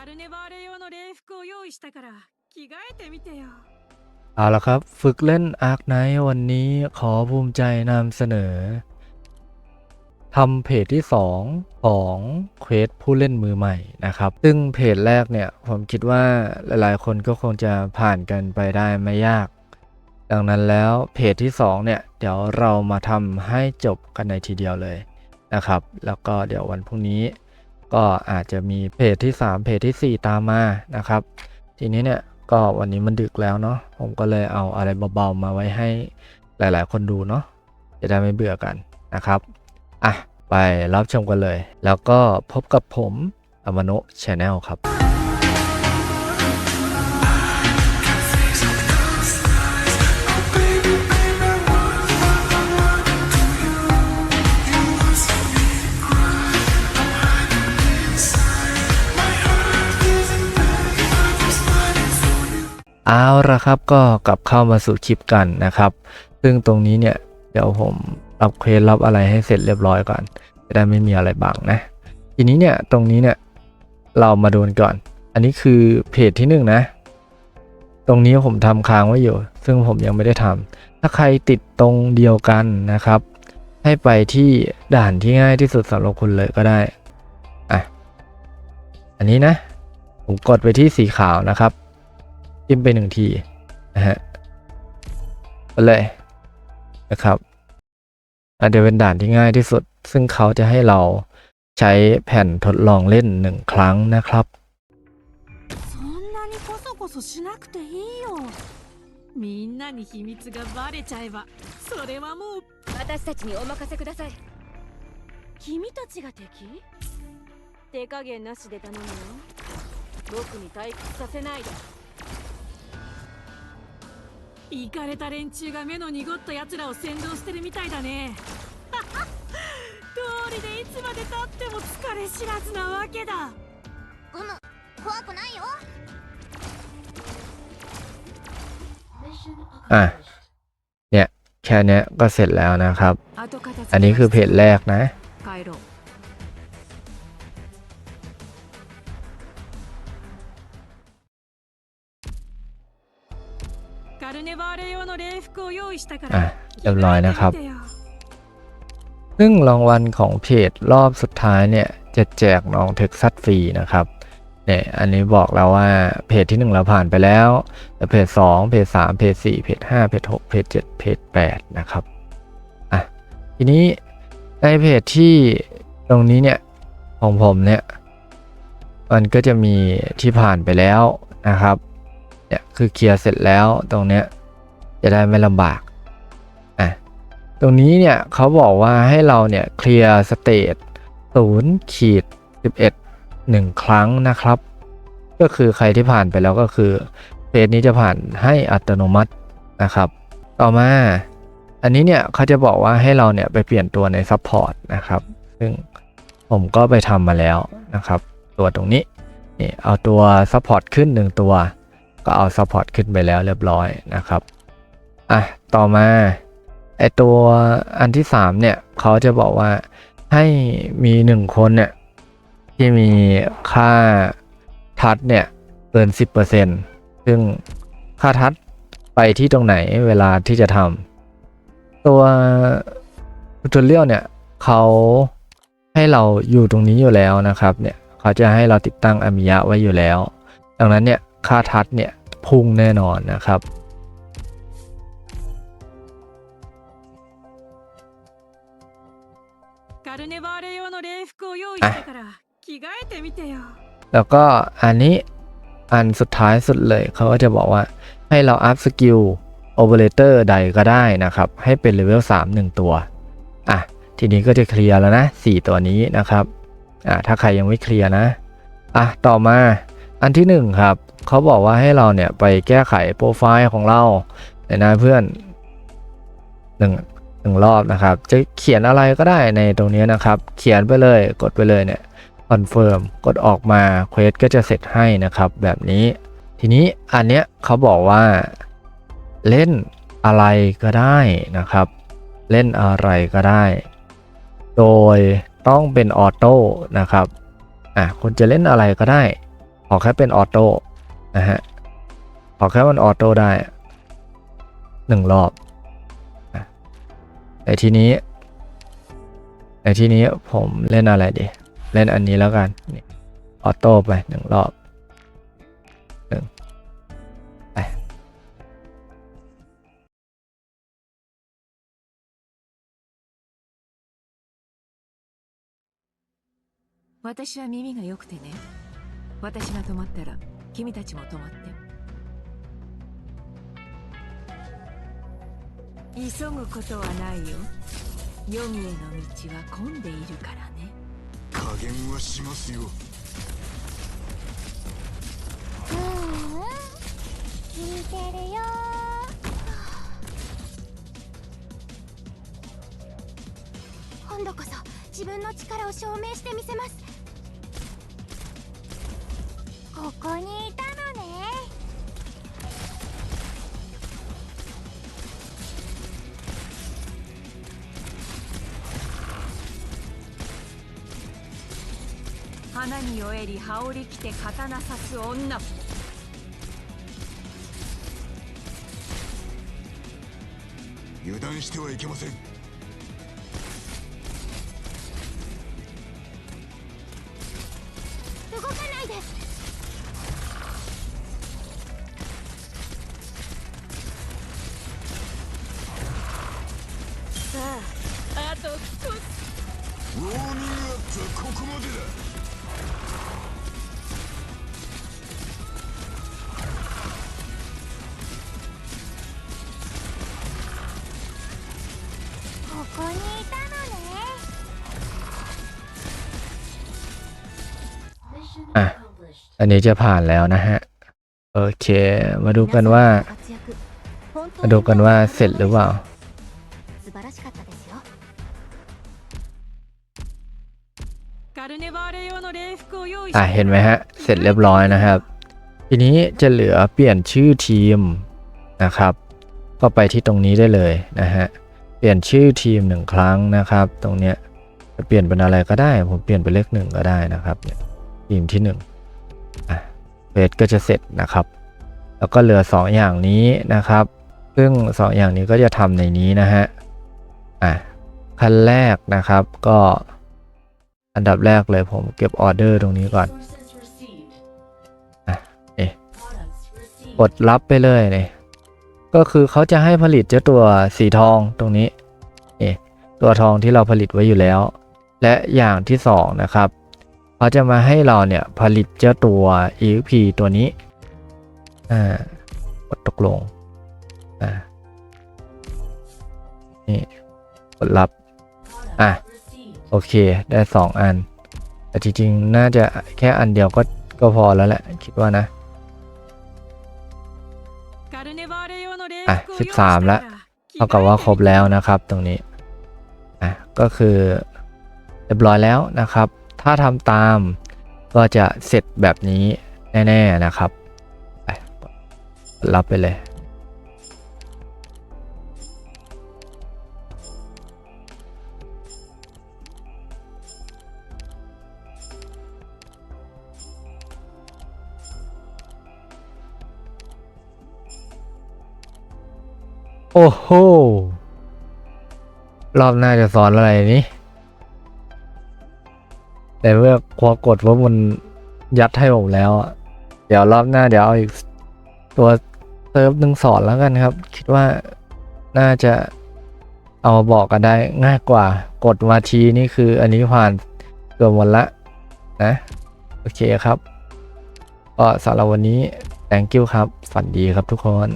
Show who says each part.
Speaker 1: カルネバーレ用の礼服を用意したから着替えてみてよ
Speaker 2: เอาละครับ ฝึกเล่นอาร์คไนท์วันนี้ขอภูมิใจนำเสนอทำเพจที่ 2 ของเควสผู้เล่นมือใหม่นะครับ ซึ่งเพจแรกเนี่ย ผมคิดว่าหลายๆ คนก็คงจะผ่านกันไปได้ไม่ยาก ดังนั้นแล้วเพจที่ 2 เนี่ย เดี๋ยวเรามาทำให้จบกันในทีเดียวเลยนะครับ แล้วก็เดี๋ยววันพรุ่งนี้ ก็อาจจะมีเพจที่ 3 เพจทีสี่ 4 ตามมานะครับ ทีนี้เนี่ยก็วันนี้มันดึกแล้วเนาะผมก็เลยเอาอะไรเบาๆมาไว้ให้หลายๆ คนดูเนาะจะได้ไม่เบื่อกันนะครับอะไปรับชมกันเลย แล้วก็พบกับผมอมโนะชาแนลครับ เอาละครับก็กลับเข้ามาสู่คลิปกันนะครับ ซึ่งตรงนี้เนี่ยเดี๋ยวผมรับเควสรับอะไรให้เสร็จเรียบร้อยก่อนจะได้ไม่มีอะไรบังนะ ทีนี้เนี่ยตรงนี้เนี่ยเรามาดูกันก่อน อันนี้คือเพจที่หนึ่งนะ ตรงนี้ผมทำค้างไว้อยู่ ซึ่งผมยังไม่ได้ทำถ้าใครติดตรงเดียวกันนะครับ ให้ไปที่ด่านที่ง่ายที่สุดสำหรับคุณเลยก็ได้อะอันนี้นะ ผมกดไปที่สีขาวนะครับ จิ้มไปหนึ่งทีนะฮะไปเลยนะครับอันเดี๋ยวเป็นด่านที่ง่ายที่สุด ซึ่งเขาจะให้เราใช้แผ่นทดลองเล่นหนึ่งครั้งนะครับ
Speaker 1: そんなにこそこそしなくていいよみんなに秘密がバレちゃえばそれはもう
Speaker 3: 私たちにお任せください
Speaker 1: 君たちが敵
Speaker 3: 手加減なしで頼むよ僕に退屈させないで
Speaker 1: イかれた連中が目の濁った奴らを先導してるみたいだね通りでいつまでたっても疲れ知らずなわけだ
Speaker 3: うむ怖くないよ
Speaker 2: อ่ะ เนี่ย แค่เนี้ยก็เสร็จแล้วนะครับ
Speaker 1: 後片付け
Speaker 2: อันนี้คือเพจแรกนะ ่ะเรียบร้อยนะครับ ซึ่งรางวัลของเพจรอบสุดท้ายเนี่ยจะแจกน้องเท็กซัสฟรีนะครับเนี่ยอันนี้บอกแล้วว่าเพจที่ 1 เราผ่านไปแล้วแต่เพจ 2 เพจ 3 เพจ 4 เพจ 5 เพจ 6 เพจ 7 เพจ 8 นะครับอะทีนี้ในเพจที่ตรงนี้เนี่ยของผมเนี่ยมันก็จะมีที่ผ่านไปแล้วนะครับเนี่ยคือเคลียร์เสร็จแล้วตรงเนี้ย จะได้ไม่ลำบากอะตรงนี้เนี่ยเขาบอกว่าให้เราเนี่ยเคลียร์สเตตศูนย์ขีดสิบเอ็ดหนึ่งครั้งนะครับ ก็คือใครที่ผ่านไปแล้วก็คือเพจนี้จะผ่านให้อัตโนมัตินะครับ ต่อมาอันนี้เนี่ยเขาจะบอกว่าให้เราเนี่ยไปเปลี่ยนตัวในซัพพอร์ตนะครับ ซึ่งผมก็ไปทำมาแล้วนะครับ ตัวตรงนี้นี่เอาตัวซัพพอร์ตขึ้นหนึ่งตัว ก็เอาซัพพอร์ตขึ้นไปแล้วเรียบร้อยนะครับ อะต่อมาไอตัวอันที่สามเนี่ยเขาจะบอกว่าให้มีหนึ่งคนเนี่ยที่มีค่าทัดเนี่ยเกิน 10%ซึ่งค่าทัดไปที่ตรงไหนเวลาที่จะทำตัวทูตเรียลเนี่ยเขาให้เราอยู่ตรงนี้อยู่แล้วนะครับเนี่ยเขาจะให้เราติดตั้งอามิยะไว้อยู่แล้ว ดังนั้นเนี่ยค่าทัดเนี่ยพุ่งแน่นอนนะครับ แล้วก็อันนี้อันสุดท้ายสุดเลยเขาก็จะบอกว่าให้เราอัพสกิลโอเปอเรเตอร์ใดก็ได้นะครับ ให้เป็นเลเวล3 1 ตัว อะ ทีนี้ก็จะเคลียร์แล้วนะ 4 ตัวนี้นะครับ อะถ้าใครยังไม่เคลียร์นะ อะ ต่อมาอันที่ 1 ครับ เขาบอกว่าให้เราเนี่ยไปแก้ไขโปรไฟล์ของเราเลยนะเพื่อนหนึ่ง หนึ่งรอบนะครับ จะเขียนอะไรก็ได้ในตรงนี้นะครับ เขียนไปเลยกดไปเลยเนี่ยคอนเฟิร์มกดออกมาเควสก็จะเสร็จให้นะครับ แบบนี้ทีนี้อันเนี้ยเขาบอกว่า เล่นอะไรก็ได้นะครับ เล่นอะไรก็ได้ โดยต้องเป็นออโต้นะครับอะคุณจะเล่นอะไรก็ได้ ขอแค่เป็นออโต้นะฮะขอแค่มันออโต้ได้หนึ่งรอบ แต่ทีนี้แต่ทีนี้ผมเล่นอะไรดี เล่นอันนี้แล้วกันนี่ออโต้ไปหนึ่งรอบหนึ่งไป
Speaker 4: 私は耳が良くてね私が止まったら君たちも止まって 急ぐことはないよ。黄泉への道は混んでいるからね。
Speaker 5: 加減はしますよ。
Speaker 6: うんうん。聞いてるよ。今度こそ自分の力を証明してみせます。ここに
Speaker 3: 花に酔えり羽織着て刀刺す女。
Speaker 5: 油断してはいけません。
Speaker 6: 動かないで。
Speaker 3: さああと少し
Speaker 5: ウォーミングアップはここまでだ
Speaker 6: ここにいたのね
Speaker 2: อ่ะ อันนี้จะผ่านแล้วนะฮะ โอเค มาดูกันว่า
Speaker 6: 活躍本当
Speaker 2: มาดูกันว่าเสร็จหรือเปล่า อะเห็นไหมฮะ เสร็จเรียบร้อยนะครับ ทีนี้จะเหลือเปลี่ยนชื่อทีมนะครับ ก็ไปที่ตรงนี้ได้เลยนะฮะ เปลี่ยนชื่อทีมหนึ่งครั้งนะครับ ตรงเนี้ยจะเปลี่ยนเป็นอะไรก็ได้ ผมเปลี่ยนเป็นเลขหนึ่งก็ได้นะครับเนี่ยทีมที่หนึ่งอะเฟสก็จะเสร็จนะครับ แล้วก็เหลือสองอย่างนี้นะครับ ซึ่งสองอย่างนี้ก็จะทำในนี้นะฮะอะขั้นแรกนะครับก็ อันดับแรกเลยผมเก็บออเดอร์ตรงนี้ก่อนอะเอ๊ะกดรับไปเลยเนี่ยก็คือเขาจะให้ผลิตเจ้าตัวสีทองตรงนี้เอ๊ะตัวทองที่เราผลิตไว้อยู่แล้ว และอย่างที่สองนะครับเขาจะมาให้เราเนี่ยผลิตเจ้าตัว EXP ตัวนี้อ่ากดตกลงอ่านี่กดรับอะ โอเค ได้ 2 อัน แต่จริงๆ น่าจะแค่อันเดียวก็ก็พอแล้วแหละ คิดว่านะ
Speaker 1: อะ
Speaker 2: 13ล้วเท่ากับว่าครบแล้วนะครับตรงนี้ อะ ก็คือเรียบร้อยแล้วนะครับ ถ้าทำตามก็จะเสร็จแบบนี้แน่ ๆ นะครับ ไปรับไปเลย โอ้โห รอบหน้าจะสอนอะไรนี้ แต่เมื่อพอกดว่ามันยัดให้ผมแล้วอะเดี๋ยวรอบหน้าเดี๋ยวเอาอีกตัวเซิร์ฟหนึ่งสอนแล้วกันครับ คิดว่าน่าจะเอามาบอกกันได้ง่ายกว่า กดมาทีนี่คืออันนี้ผ่านเกือบหมดละนะ โอเคครับ ก็สำหรับวันนี้ thank you ครับ ฝันดีครับทุกคน